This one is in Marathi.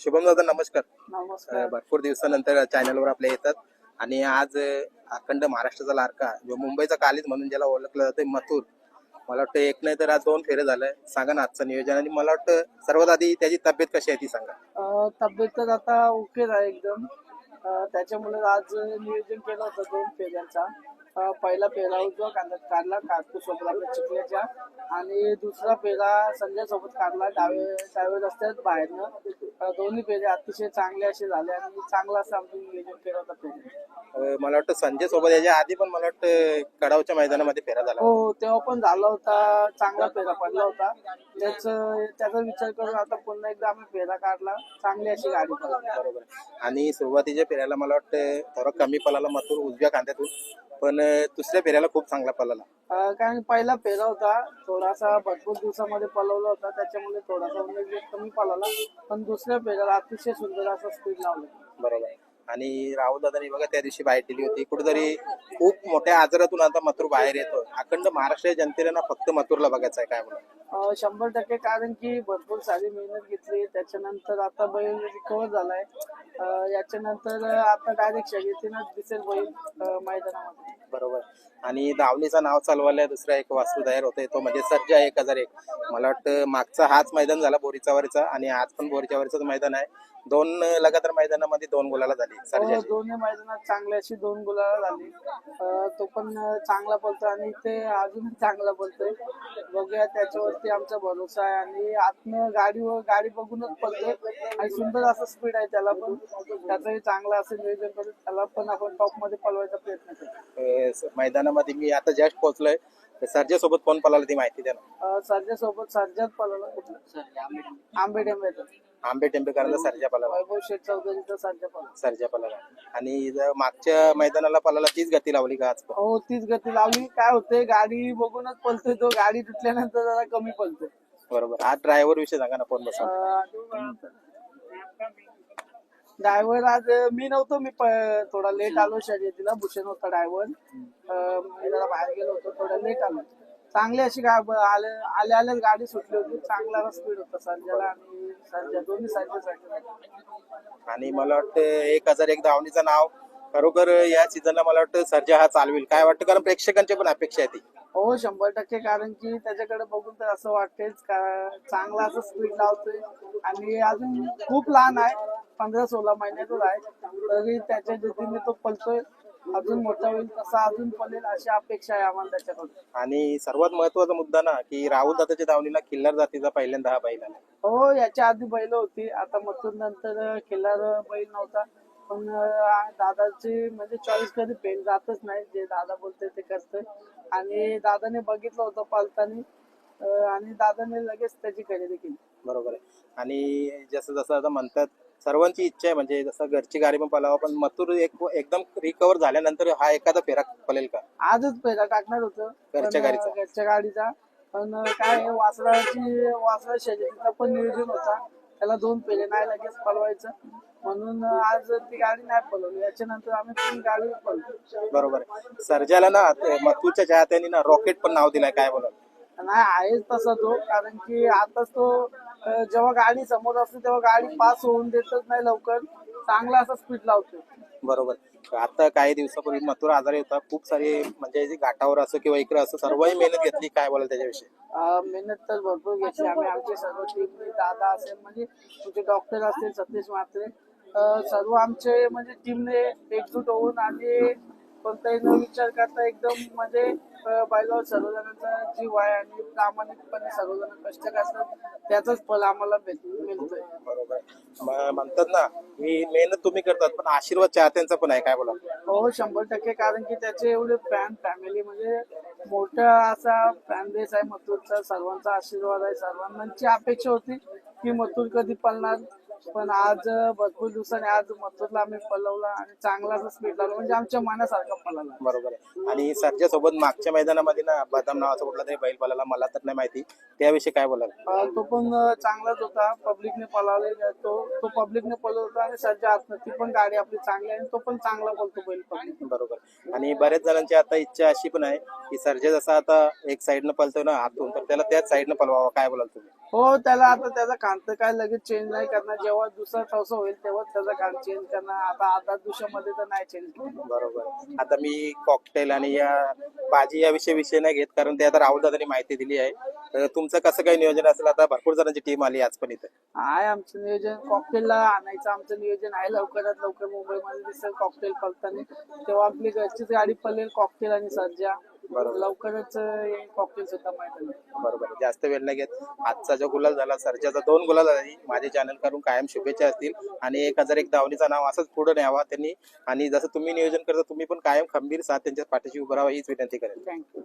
शुभम दादा नमस्कार. भरपूर दिवसानंतर चॅनलवर आपले येतात. आणि आज अखंड महाराष्ट्राचा लाडका जो मुंबईचा कालीज म्हणून ज्याला ओळखलं जाते मथुर. मला वाटतं एक नाही तर आज दोन फेरे झालंय सांगा ना आजचं नियोजन. आणि मला वाटतं सर्वात आधी त्याची तब्येत कशी आहे ती सांगा. तब्येत तर आता ओके आहे एकदम. त्याच्यामुळे आज नियोजन केलं होतं दोन फेऱ्यांचा. पहिला फेरा उजवा कांदा काढला काकू सोबत आपल्या चिखल्याच्या आणि दुसरा फेरा संजय सोबत काढला डावे डावे रस्त्यात बाहेरनं. दोन्ही फेरे अतिशय चांगले असे झाले आणि चांगला असं आमचं नियोजन केलं होतं फेरे अं, मला वाटतं संजय सोबत याच्या आधी पण मला वाटतं कडावच्या मैदानामध्ये फेरा झाला. हो तेव्हा पण झाला होता चांगला फेरा पडला होता. त्याच त्याचा विचार करून आता पुन्हा एकदा आम्ही फेरा काढला चांगली अशी गाडी बरोबर. आणि सुरुवातीच्या फेऱ्याला मला वाटतं थोडं कमी पलाला मथुर उजव्या खांद्यातून पण दुसऱ्या फेऱ्याला खूप चांगला पलाला अं, कारण पहिला फेरा होता थोडासा भरपूर दिवसामध्ये पलवला होता त्याच्यामुळे थोडासा उमेद कमी पळाला पण दुसऱ्या फेऱ्याला अतिशय सुंदर असा स्पीड लावला. बरोबर. आणि राहुल दादानी बघा त्या दिवशी बाहेर दिली होती. कुठेतरी खूप मोठ्या आजारातून आता मथुर बाहेर येतो अखंड महाराष्ट्र जनतेला ना फक्त मथुरला बघायचं आहे काय म्हणून? अं, शंभर टक्के कारण की भरपूर सारी मेहनत घेतली त्याच्यानंतर आता बैल रिकवर झालाय. अं, याच्यानंतर आता डायरेक्ट शर्यतीनंच दिसेल बैल अं, मैदानामध्ये. बरोबर. आणि दावणीचं नाव चालवायला दुसरा एक वास्तू तयार होते तो म्हणजे सर्जा एक हजार एक. मला वाटतं मागचा हाच मैदान झाला बोरीचा वरचा आणि आज पण बोरीच्या वरच मैदान आहे. दोन लगातार मैदानामध्ये दोन गुलाला झाली हो, दोन्ही मैदानात चांगली अशी दोन गुलाला झाली. अं, तो पण अं, चांगला बोलतोय आणि ते अजून चांगला बोलतोय. बघूया त्याच्यावरती आमचा भरोसा आहे आणि आतनं गाडीवर गाडी बघूनच पळतोय आणि सुंदर असं स्पीड आहे त्याला पण. त्याचंही चांगलं असं नियोजन करून त्याला पण आपण टॉपमध्ये पळवायचा प्रयत्न करतो मैदानामध्ये मी आता जस्ट पोहोचलोय. सर्जा सोबत कोण पळाला ती माहिती द्या ना. सर्जा सोबत सर्जात पळवला कुठला? आंबेडे मैदान आंबे सर्जा वैभव शेठ चौधरीचा सर्जा पळवला सर्जा पळाला आणि मागच्या मैदानाला पळाला तीच गती लावली का आज पण? हो तीच गती लावली. काय होते गाडी बघूनच पळतोय तो. गाडी तुटल्यानंतर जरा कमी पळतोय. बरोबर. आज ड्रायव्हर विषय सांगा ना कोण बसा ड्रायव्हर आज मी नव्हतो मी प- थोडा लेट आलो शर्यतीला. भूषण होता ड्रायव्हर मी जरा बाहेर गेलो होतो थोडा लेट आलो. चांगली अशी गा आले आले आले गाडी सुटली होती. चांगला स्पीड होता. सर्जाला आणि दोन्ही आणि मला वाटतं एक हजार एक धावणीचं नाव खरोखर या सीझनला मला वाटतं सर्जा हा चालवेल. काय वाटतं? कारण प्रेक्षकांची पण अपेक्षा आहे ती. हो शंभर टक्के. कारण की त्याच्याकडे बघून तर असं वाटतेच का चांगला असं स्पीड लावतोय. आणि अजून खूप लहान आहे. पंधरा सोळा महिन्याचाच आहे. तरी त्याच्या जिद्दीने तो पलतोय. अजून मोठा होईल तसा अजून पळेल अशी अपेक्षा आहे आम्हाला त्याच्याकडून. आणि सर्वात महत्त्वाचा मुद्दा ना की राहुल दादाच्या धावणीला किल्लार जातीचा पहिल्यांदा हा बैल आला. हो याच्या आधी बैल होती. आता मथून नंतर खिल्लार बैल नव्हता. पण अं, दादाची म्हणजे चॉईस कधी फेल जातच नाही. जे दादा बोलते ते करतोय. आणि दादाने बघितलं होतं पालतानी. अं, आणि दादाने लगेच त्याची खरेदी केली. बरोबर आहे. आणि जसं जसं आता म्हणतात सर्वांची इच्छा आहे म्हणजे जसं घरची गाडी पण पळावं पण मथुर एक एकदम रिकवर झाल्यानंतर हा एखादा फेरा पळेल का? आजच पहिला टाकणार होतं. घरच्या पण, गाडीचा. घरच्या गाडीचा. पण काय आहे, वासराची वासरा शर्यतीचा पण नियोजन होता. त्याला दोन पेले नाही लगेच पळवायचं म्हणून आज ती गाडी नाही पळवली याच्यानंतर आम्ही तीन गाडी पळवली बरोबर आहे. सर्जाला ना ते मथुरच्या चाहत्यांनी ना रॉकेट पण नाव दिलंय काय बोला नाही आहेच तसा तो. कारण की आताच तो जेव्हा गाडी समोर असते तेव्हा गाडी पास होऊन देतच नाही लवकर. चांगला असा स्पीड लावतो बरोबर. आता काही दिवसापूर्वी मथुर आजारी होता. खूप सारे म्हणजे घाटावर असं किंवा इकडे असं सर्वही मेहनत घेतली. काय बोलाल त्याच्याविषयी? मेहनत तर भरपूर घेतली. आम्ही आमचे सर्व टीम दादा असेल म्हणजे तुमचे डॉक्टर असतील सतीश म्हात्रे सर्व आमचे म्हणजे टीमने एकजूट होऊन आणि कोणताही न विचार करता एकदम म्हणजे बैलावर सर्वजणांचा जीव आहे आणि प्रामाणिकपणे सर्वजण कष्ट करतात त्याचंच फल आम्हाला भेट- मिळतोय. बरोबर. म- म्हणतात ना ही मेहनत तुम्ही करतात पण आशीर्वाद चाहत्यांचा पण आहे काय बोला हो शंभर टक्के कारण की त्याचे एवढे फॅन फॅमिली म्हणजे मोठा असा फॅन बेस आहे मथुरचा सर्वांचा आशीर्वाद आहे सर्वांची अपेक्षा होती की मथुर कधी पळणार? पण आज भरपूर दिवसाने आज मथुरला आम्ही पळवला आणि चांगला असा स्पीड लावला. म्हणजे आमच्या मनासारखा पळाला बरोबर आहे. आणि सरच्या सोबत मागच्या मैदानामध्ये ना बदाम नावाचा कुठला तरी बैल पळाला मला तर नाही माहिती. त्याविषयी काय बोलाल? अं, तो पण चांगलाच होता. पब्लिकने पळवले तो तो पब्लिकने पळवला होता आणि सध्या आतनं ती पण गाडी आपली चांगली आहे आणि तो पण चांगला बोलतो बैल पब्लिक बरोबर आणि बऱ्याच जणांची आता इच्छा अशी पण आहे की सर्जा जसा आता एक साईडनं पळतो ना आतून तर त्याला त्याच साईडनं पळवावं काय बोलाल तुम्ही? हो त्याला आता त्याचा कांत काय लगेच चेंज नाही करणार. जेव्हा दुसरा टॉस होईल तेव्हा त्याचा कांत चेंज करणार. आता आता दिवसामध्ये तर नाही चेंज करणार बरोबर. आता मी कॉकटेल आणि या भाजी याविषयी विषय नाही घेत कारण ते आता राहुल दादानी माहिती दिली आहे. तर तुमचं कसं काही नियोजन असेल? आता भरपूर जणांची टीम आली आज पण इथे. आहे आमचं नियोजन. कॉकटेलला आणायचं आमचं नियोजन आहे. लवकरात लवकर मुंबईमध्ये दिसेल कॉकटेल पलताना. तेव्हा आपली घरचीच गाडी पळेल कॉकटेल आणि सर्जा बरोबर. लवकरच कॉकटेल सुद्धा माहिती बरोबर. जास्त वेळ नाही घेत. आजचा जो गुलाल झाला सर्जाचा दोन गुलाल झाली. माझे चॅनल करून कायम शुभेच्छा असतील. आणि एक हजार एक धावणीचं नाव असंच पुढे न्यावा त्यांनी. आणि जसं तुम्ही नियोजन करता तुम्ही पण कायम खंबीर साथ त्यांच्या पाठीशी उभं राहा. हीच विनंती करेल थँक्यू